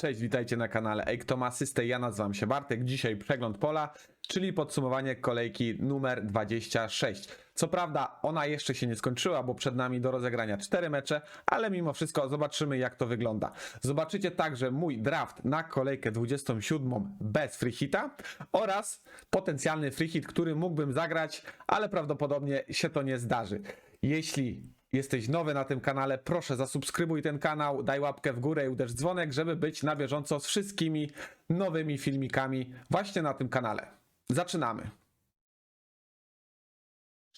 Cześć, witajcie na kanale Ektom Asysty. Ja nazywam się Bartek. Dzisiaj przegląd pola, czyli podsumowanie kolejki numer 26. Co prawda, ona jeszcze się nie skończyła, bo przed nami do rozegrania 4 mecze, ale mimo wszystko zobaczymy, jak to wygląda. Zobaczycie także mój draft na kolejkę 27 bez free hita oraz potencjalny free hit, który mógłbym zagrać, ale prawdopodobnie się to nie zdarzy. Jeśli jesteś nowy na tym kanale, proszę zasubskrybuj ten kanał, daj łapkę w górę i uderz dzwonek, żeby być na bieżąco z wszystkimi nowymi filmikami właśnie na tym kanale. Zaczynamy.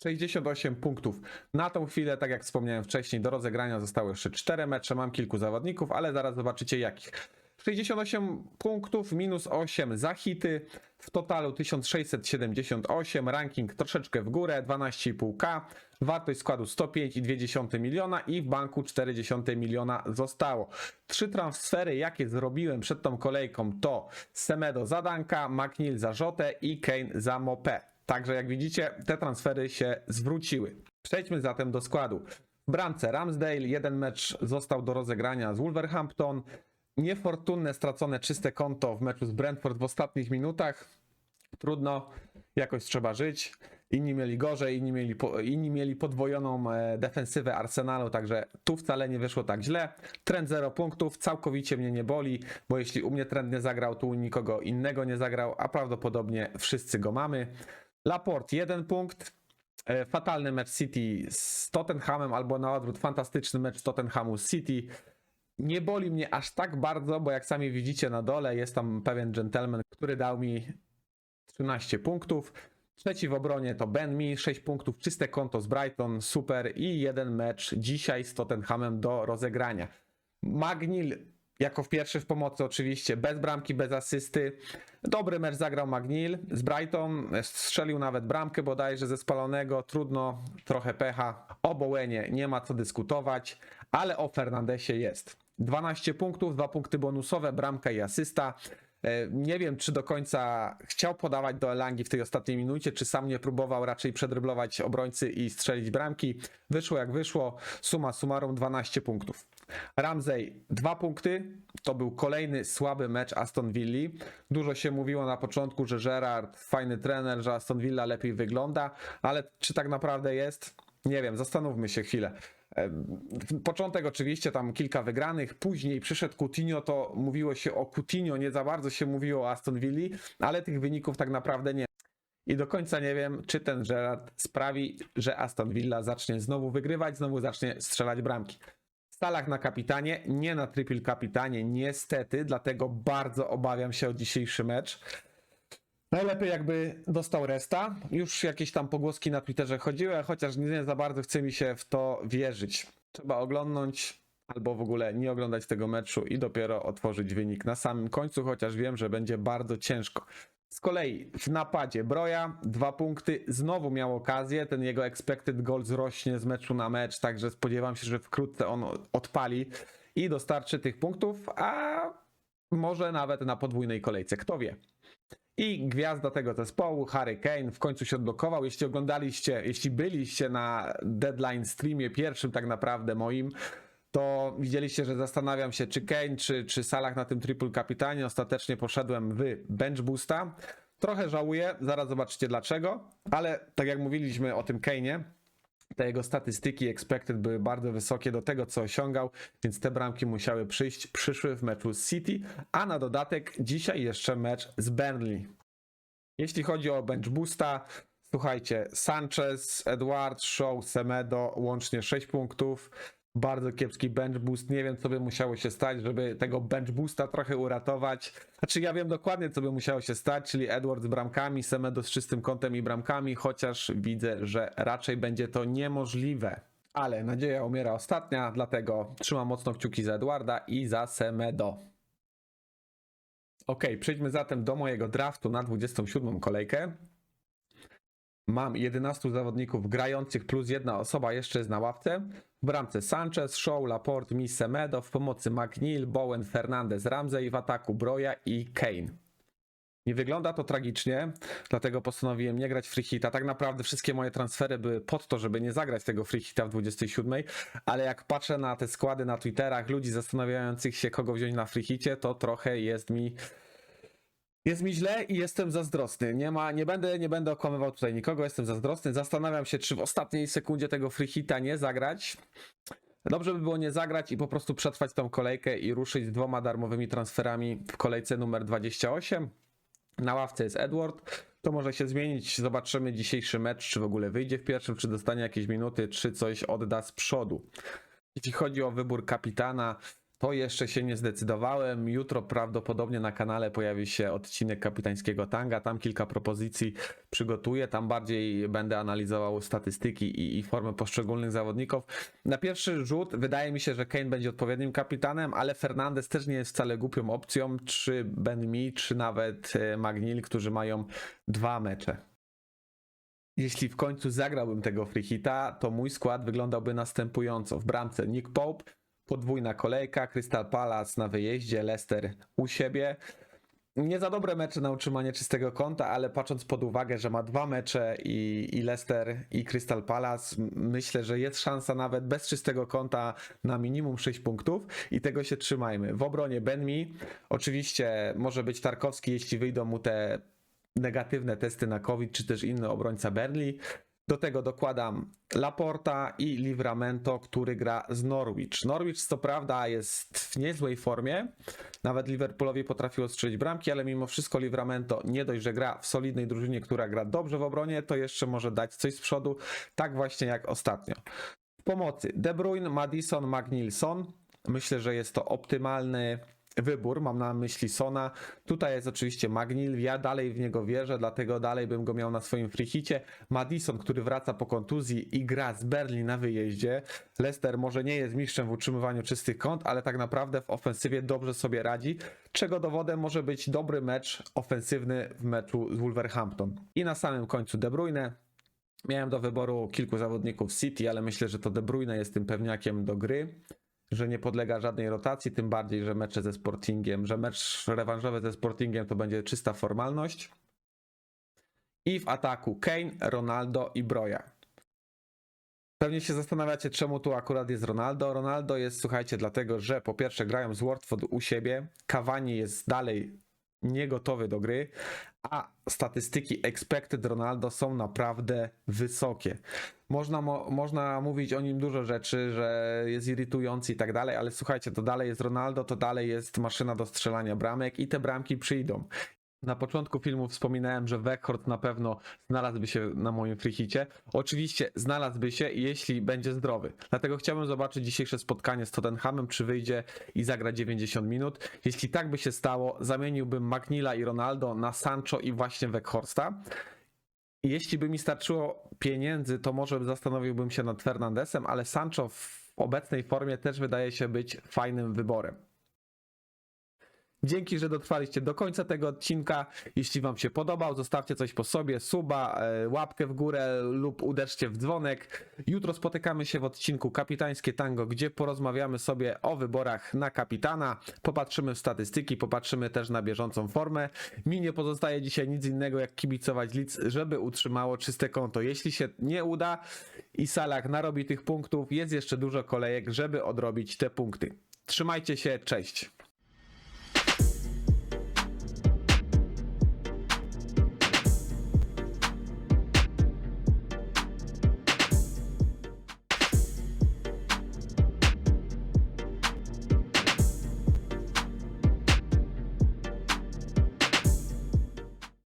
68 punktów. Na tą chwilę, tak jak wspomniałem wcześniej, do rozegrania zostały jeszcze 4 mecze. Mam kilku zawodników, ale zaraz zobaczycie jakich. 68 punktów, minus 8 za hity, w totalu 1678, ranking troszeczkę w górę, 12,5k, wartość składu 105,2 miliona i w banku 0,4 miliona zostało. Trzy transfery, jakie zrobiłem przed tą kolejką to Semedo za Danka, McNeil za Rzotę i Kane za Mopé. Także jak widzicie, te transfery się zwróciły. Przejdźmy zatem do składu. W bramce Ramsdale, jeden mecz został do rozegrania z Wolverhampton. Niefortunne stracone czyste konto w meczu z Brentford w ostatnich minutach. Trudno, jakoś trzeba żyć. Inni mieli gorzej, inni mieli, inni mieli podwojoną e, defensywę Arsenalu, także tu wcale nie wyszło tak źle. Trend 0 punktów, całkowicie mnie nie boli, bo jeśli u mnie trend nie zagrał, tu u nikogo innego nie zagrał, a prawdopodobnie wszyscy go mamy. Laport 1 punkt, e, fatalny mecz City z Tottenhamem, albo na odwrót fantastyczny mecz Tottenhamu z City. Nie boli mnie aż tak bardzo, bo jak sami widzicie na dole jest tam pewien gentleman, który dał mi 13 punktów. Trzeci w obronie to Ben Mi, 6 punktów, czyste konto z Brighton, super i jeden mecz dzisiaj z Tottenhamem do rozegrania. Magnil jako pierwszy w pomocy oczywiście, bez bramki, bez asysty. Dobry mecz zagrał Magnil z Brighton, strzelił nawet bramkę bodajże ze spalonego, trudno, trochę pecha. O Bowenie nie ma co dyskutować, ale o Fernandesie jest. 12 punktów, 2 punkty bonusowe, bramka i asysta. E, Nie wiem, czy do końca chciał podawać do Elangi w tej ostatniej minucie, czy sam nie próbował raczej przedryblować obrońcy i strzelić bramki. Wyszło jak wyszło, suma summarum 12 punktów. Ramsey 2 punkty, to był kolejny słaby mecz Aston Villa. Dużo się mówiło na początku, że Gerard fajny trener, że Aston Villa lepiej wygląda, ale czy tak naprawdę jest? Nie wiem, zastanówmy się chwilę. Początek oczywiście tam kilka wygranych, później przyszedł Coutinho, to mówiło się o Coutinho, nie za bardzo się mówiło o Aston Villa, ale tych wyników tak naprawdę nie. I do końca nie wiem, czy ten Gerard sprawi, że Aston Villa zacznie znowu wygrywać, znowu zacznie strzelać bramki. Stalach na kapitanie, nie na triple kapitanie, niestety, dlatego bardzo obawiam się o dzisiejszy mecz. Najlepiej jakby dostał resta. Już jakieś tam pogłoski na Twitterze chodziły, chociaż nie za bardzo chce mi się w to wierzyć. Trzeba oglądnąć albo w ogóle nie oglądać tego meczu i dopiero otworzyć wynik na samym końcu, chociaż wiem, że będzie bardzo ciężko. Z kolei w napadzie Broja dwa punkty, znowu miał okazję, ten jego expected goal zrośnie z meczu na mecz, także spodziewam się, że wkrótce on odpali i dostarczy tych punktów, a może nawet na podwójnej kolejce, kto wie. I gwiazda tego zespołu, Harry Kane, w końcu się odblokował. Jeśli oglądaliście, jeśli byliście na deadline streamie pierwszym tak naprawdę moim, to widzieliście, że zastanawiam się, czy Kane, czy, czy Salah na tym triple kapitanie. Ostatecznie poszedłem w bench boosta. Trochę żałuję, zaraz zobaczycie dlaczego, ale tak jak mówiliśmy o tym Kane'ie, te jego statystyki expected były bardzo wysokie do tego, co osiągał, więc te bramki musiały przyjść, przyszły w meczu z City, a na dodatek dzisiaj jeszcze mecz z Burnley. Jeśli chodzi o bench boosta, słuchajcie, Sanchez, Edward, Shaw, Semedo, łącznie 6 punktów. Bardzo kiepski bench boost. Nie wiem, co by musiało się stać, żeby tego bench boosta trochę uratować. Znaczy, ja wiem dokładnie, co by musiało się stać, czyli Edward z bramkami, Semedo z czystym kątem i bramkami, chociaż widzę, że raczej będzie to niemożliwe. Ale nadzieja umiera ostatnia, dlatego trzymam mocno kciuki za Edwarda i za Semedo. Ok, przejdźmy zatem do mojego draftu na 27 kolejkę. Mam 11 zawodników grających plus jedna osoba jeszcze jest na ławce. W bramce Sanchez, Shaw, Laporte, Mi Semedo, w pomocy McNeil, Bowen, Fernandez, Ramsey, w ataku Broja i Kane. Nie wygląda to tragicznie, dlatego postanowiłem nie grać free hita. Tak naprawdę wszystkie moje transfery były pod to, żeby nie zagrać tego free hita w 27, ale jak patrzę na te składy na Twitterach ludzi zastanawiających się, kogo wziąć na free to trochę jest mi jest mi źle i jestem zazdrosny. Nie ma, nie będę, nie będę okłamywał tutaj nikogo, jestem zazdrosny. Zastanawiam się, czy w ostatniej sekundzie tego free hita nie zagrać. Dobrze by było nie zagrać i po prostu przetrwać tą kolejkę i ruszyć z dwoma darmowymi transferami w kolejce numer 28. Na ławce jest Edward. To może się zmienić. Zobaczymy dzisiejszy mecz, czy w ogóle wyjdzie w pierwszym, czy dostanie jakieś minuty, czy coś odda z przodu. Jeśli chodzi o wybór kapitana, to jeszcze się nie zdecydowałem. Jutro prawdopodobnie na kanale pojawi się odcinek kapitańskiego tanga. Tam kilka propozycji przygotuję. Tam bardziej będę analizował statystyki i, i formę poszczególnych zawodników. Na pierwszy rzut wydaje mi się, że Kane będzie odpowiednim kapitanem, ale Fernandez też nie jest wcale głupią opcją. Czy Ben Mi, czy nawet e, Magnil, którzy mają dwa mecze. Jeśli w końcu zagrałbym tego free hita, to mój skład wyglądałby następująco. W bramce Nick Pope, podwójna kolejka, Crystal Palace na wyjeździe, Leicester u siebie. Nie za dobre mecze na utrzymanie czystego konta, ale patrząc pod uwagę, że ma dwa mecze i, i Leicester i Crystal Palace, myślę, że jest szansa nawet bez czystego konta na minimum 6 punktów i tego się trzymajmy. W obronie Benmi, oczywiście może być Tarkowski, jeśli wyjdą mu te negatywne testy na COVID, czy też inny obrońca Burnley. Do tego dokładam Laporta i Livramento, który gra z Norwich. Norwich co prawda jest w niezłej formie, nawet Liverpoolowi potrafiło strzelić bramki, ale mimo wszystko Livramento nie dość, że gra w solidnej drużynie, która gra dobrze w obronie, to jeszcze może dać coś z przodu, tak właśnie jak ostatnio. W pomocy De Bruyne, Madison, Magnilson. Myślę, że jest to optymalny wybór, mam na myśli Sona. Tutaj jest oczywiście Magnil, ja dalej w niego wierzę, dlatego dalej bym go miał na swoim freehicie. Madison, który wraca po kontuzji i gra z Berlin na wyjeździe. Leicester może nie jest mistrzem w utrzymywaniu czystych kąt, ale tak naprawdę w ofensywie dobrze sobie radzi, czego dowodem może być dobry mecz ofensywny w meczu z Wolverhampton. I na samym końcu De Bruyne, Miałem do wyboru kilku zawodników City, ale myślę, że to De Bruyne jest tym pewniakiem do gry, że nie podlega żadnej rotacji, tym bardziej, że mecze ze Sportingiem, że mecz rewanżowy ze Sportingiem to będzie czysta formalność. I w ataku Kane, Ronaldo i Broja. Pewnie się zastanawiacie, czemu tu akurat jest Ronaldo. Ronaldo jest, słuchajcie, dlatego, że po pierwsze grają z Watford u siebie, Cavani jest dalej niegotowy do gry, a statystyki expected Ronaldo są naprawdę wysokie. Można, mo, można mówić o nim dużo rzeczy, że jest irytujący i tak dalej, ale słuchajcie, to dalej jest Ronaldo, to dalej jest maszyna do strzelania bramek i te bramki przyjdą. Na początku filmu wspominałem, że Weghorst na pewno znalazłby się na moim freehicie. Oczywiście znalazłby się, jeśli będzie zdrowy. Dlatego chciałbym zobaczyć dzisiejsze spotkanie z Tottenhamem, czy wyjdzie i zagra 90 minut. Jeśli tak by się stało, zamieniłbym Magnila i Ronaldo na Sancho i właśnie Weghorsta. Jeśli by mi starczyło pieniędzy, to może zastanowiłbym się nad Fernandesem, ale Sancho w obecnej formie też wydaje się być fajnym wyborem. Dzięki, że dotrwaliście do końca tego odcinka. Jeśli Wam się podobał, zostawcie coś po sobie, suba, e, łapkę w górę lub uderzcie w dzwonek. Jutro spotykamy się w odcinku Kapitańskie Tango, gdzie porozmawiamy sobie o wyborach na kapitana. Popatrzymy w statystyki, popatrzymy też na bieżącą formę. Mi nie pozostaje dzisiaj nic innego jak kibicować Leeds, żeby utrzymało czyste konto. Jeśli się nie uda i Salak narobi tych punktów, jest jeszcze dużo kolejek, żeby odrobić te punkty. Trzymajcie się, cześć.